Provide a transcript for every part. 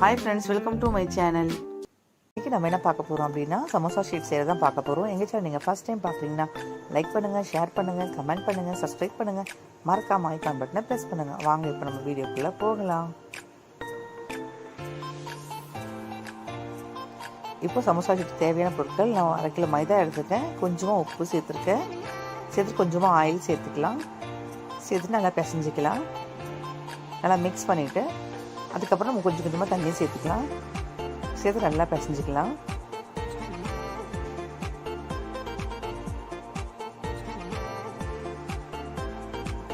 Hi friends welcome to my channel இன்றைக்கி நம்ம என்ன பார்க்க போகிறோம் அப்படின்னா சமோசா ஷீட் செய்கிறது தான் பார்க்க போகிறோம் எங்கள் சேனல் நீங்கள் ஃபஸ்ட் டைம் பார்க்குறீங்கன்னா லைக் பண்ணுங்கள் ஷேர் பண்ணுங்கள் கமெண்ட் பண்ணுங்கள் சப்ஸ்கிரைப் பண்ணுங்கள் மறக்காம ஐக்கான் பட்டனை ப்ரெஸ் பண்ணுங்கள் வாங்க இப்போ நம்ம வீடியோக்குள்ளே போகலாம். இப்போ சமோசா ஷீட் தேவையான பொருட்கள் நான் அரை கிலோ மைதா எடுத்துருக்கேன். கொஞ்சமாக உப்பு சேர்த்துருக்கேன். சேர்த்து கொஞ்சமாக ஆயில் சேர்த்துக்கலாம். சேர்த்து நல்லா பிசைஞ்சிக்கலாம். நல்லா மிக்ஸ் பண்ணிவிட்டு அதுக்கப்புறம் நம்ம கொஞ்சம் கொஞ்சமாக தண்ணியை சேர்த்துக்கலாம். சேர்த்து நல்லா பிசைஞ்சிக்கலாம்.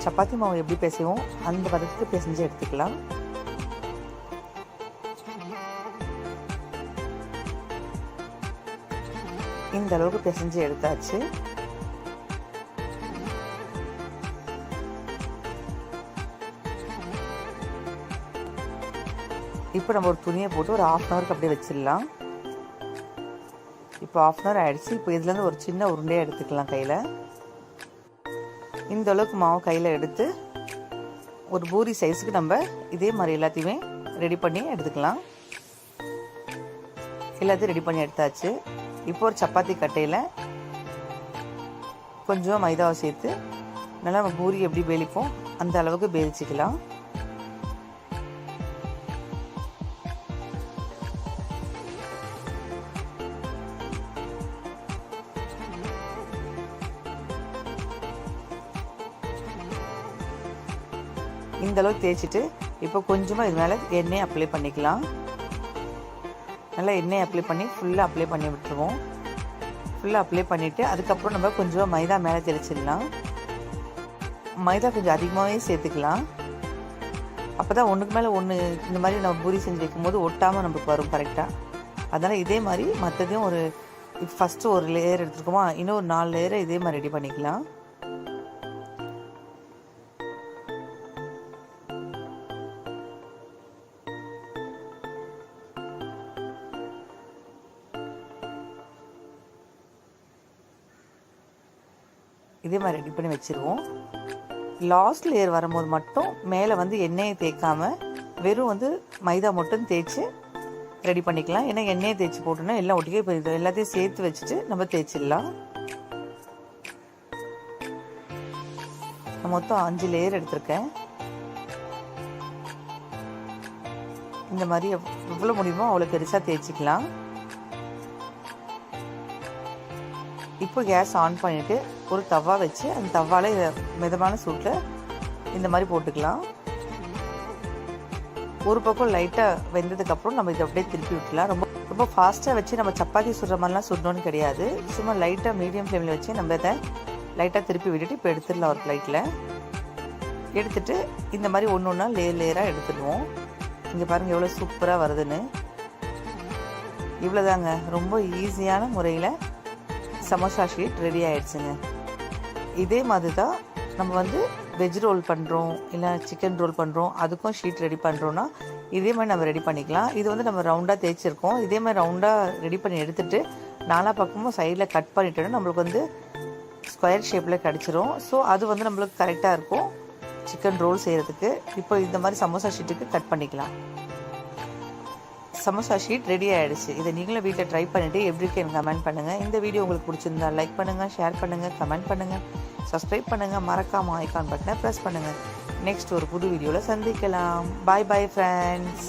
சப்பாத்தி மாவு எப்படி பேசுவோம்? அந்த பதத்துக்கு பிசைஞ்சு எடுத்துக்கலாம். இந்த அளவுக்கு பிசைஞ்சு எடுத்தாச்சு. இப்போ நம்ம ஒரு துணியை போட்டு ஒரு ஆஃப் அன் ஹவருக்கு அப்படியே வச்சிடலாம். இப்போ ஆஃப் அன் ஹவர் ஆயிடுச்சு. இப்போ இதுலேருந்து ஒரு சின்ன உருண்டையாக எடுத்துக்கலாம் கையில். இந்த அளவுக்கு மாவு கையில் எடுத்து ஒரு பூரி சைஸுக்கு நம்ம இதே மாதிரி எல்லாத்தையுமே ரெடி பண்ணி எடுத்துக்கலாம். எல்லாத்தையும் ரெடி பண்ணி எடுத்தாச்சு. இப்போ ஒரு சப்பாத்தி கட்டையில் கொஞ்சம் மைதாவை சேர்த்து நல்லா நம்ம பூரி எப்படி பேலிப்போம் அந்த அளவுக்கு பேலிச்சிக்கலாம் இந்தளவு தேய்ச்சிட்டு இப்போ கொஞ்சமாக இது மேலே எண்ணெய் அப்ளை பண்ணிக்கலாம். நல்லா எண்ணெய் அப்ளை பண்ணி ஃபுல்லாக அப்ளை பண்ணி விட்டுருவோம். ஃபுல்லாக அப்ளை பண்ணிவிட்டு அதுக்கப்புறம் நம்ம கொஞ்சமாக மைதா மேலே தெளிச்சிடலாம். மைதா கொஞ்சம் அதிகமாகவே சேர்த்துக்கலாம். அப்போ தான் ஒன்றுக்கு மேலே ஒன்று இந்த மாதிரி நம்ம பூரி செஞ்சு வைக்கும்போது ஒட்டாமல் நமக்கு வரும் கரெக்டாக அதனால் இதே மாதிரி மற்றதையும் ஒரு ஃபஸ்ட்டு ஒரு லேயர் எடுத்துருக்கோமா இன்னும் ஒரு நாலு லேயரை இதே மாதிரி ரெடி பண்ணிக்கலாம். இதே மாதிரி ரெடி பண்ணி வச்சுருவோம். லாஸ்ட் லேயர் வரும்போது மட்டும் மேலே வந்து எண்ணெயை தேய்க்காம வெறும் வந்து மைதா மட்டும் தேய்ச்சி ரெடி பண்ணிக்கலாம். ஏன்னா எண்ணெயை தேய்ச்சி போட்டோன்னா எல்லாம் ஒட்டிக்கே போயிடும் எல்லாத்தையும் சேர்த்து வச்சுட்டு நம்ம தேய்ச்சிடலாம். மொத்தம் அஞ்சு லேயர் எடுத்திருக்கேன். இந்த மாதிரி எவ்வளோ முடியுமோ அவ்வளோ பெருசாக தேய்ச்சிக்கலாம். இப்போ கேஸ் ஆன் பண்ணிவிட்டு ஒரு தவா வச்சு அந்த தவால மிதமான சூட்டில் இந்த மாதிரி போட்டுக்கலாம். ஒரு பக்கம் லைட்டாக வெந்ததுக்கப்புறம் நம்ம இதை அப்படியே திருப்பி விட்டுலாம் ரொம்ப ரொம்ப ஃபாஸ்ட்டாக வச்சு நம்ம சப்பாத்தி சுடுற மாதிரிலாம் சுடணும்னு கிடையாது. சும்மா லைட்டாக மீடியம் ஃப்ளேமில் வச்சு நம்ம இதை லைட்டாக திருப்பி விட்டுட்டு இப்போ எடுத்துடலாம் ஒரு ப்ளைட்டில் எடுத்துட்டு இந்த மாதிரி ஒன்று ஒன்றா லேயர் லேயராக எடுத்துடுவோம். இங்கே பாருங்கள் எவ்வளோ சூப்பராக வருதுன்னு. இவ்வளோதாங்க ரொம்ப ஈஸியான முறையில் சமோசா ஷீட் ரெடி ஆயிடுச்சுங்க. இதே மாதிரி தான் நம்ம வந்து வெஜ் ரோல் பண்ணுறோம் இல்லை சிக்கன் ரோல் பண்ணுறோம் அதுக்கும் ஷீட் ரெடி பண்ணுறோன்னா இதே மாதிரி நம்ம ரெடி பண்ணிக்கலாம். இது வந்து நம்ம ரவுண்டாக தேய்ச்சிருக்கோம். இதே மாதிரி ரவுண்டாக ரெடி பண்ணி எடுத்துகிட்டு நாலா பக்கமும் சைடில் கட் பண்ணிட்டோன்னா நம்மளுக்கு வந்து ஸ்கொயர் ஷேப்பில் கிடச்சிரும். ஸோ அது வந்து நம்மளுக்கு கரெக்டாக இருக்கும். சிக்கன் ரோல் செய்கிறதுக்கு இப்போ இந்த மாதிரி சமோசா ஷீட்டுக்கு கட் பண்ணிக்கலாம். சமோசா ஷீட் ரெடி ஆகிடுச்சு இதை நீங்களும் வீட்டில் ட்ரை பண்ணிவிட்டு எப்படி இருக்கு கமெண்ட் பண்ணுங்கள் இந்த வீடியோ உங்களுக்கு பிடிச்சிருந்தா லைக் பண்ணுங்கள் ஷேர் பண்ணுங்கள் கமெண்ட் பண்ணுங்கள் சப்ஸ்கிரைப் பண்ணுங்கள் மறக்காமல் ஐக்கான் பட்டனை ப்ரெஸ் பண்ணுங்கள் நெக்ஸ்ட் ஒரு புது வீடியோவில் சந்திக்கலாம். பாய் பாய் ஃப்ரெண்ட்ஸ்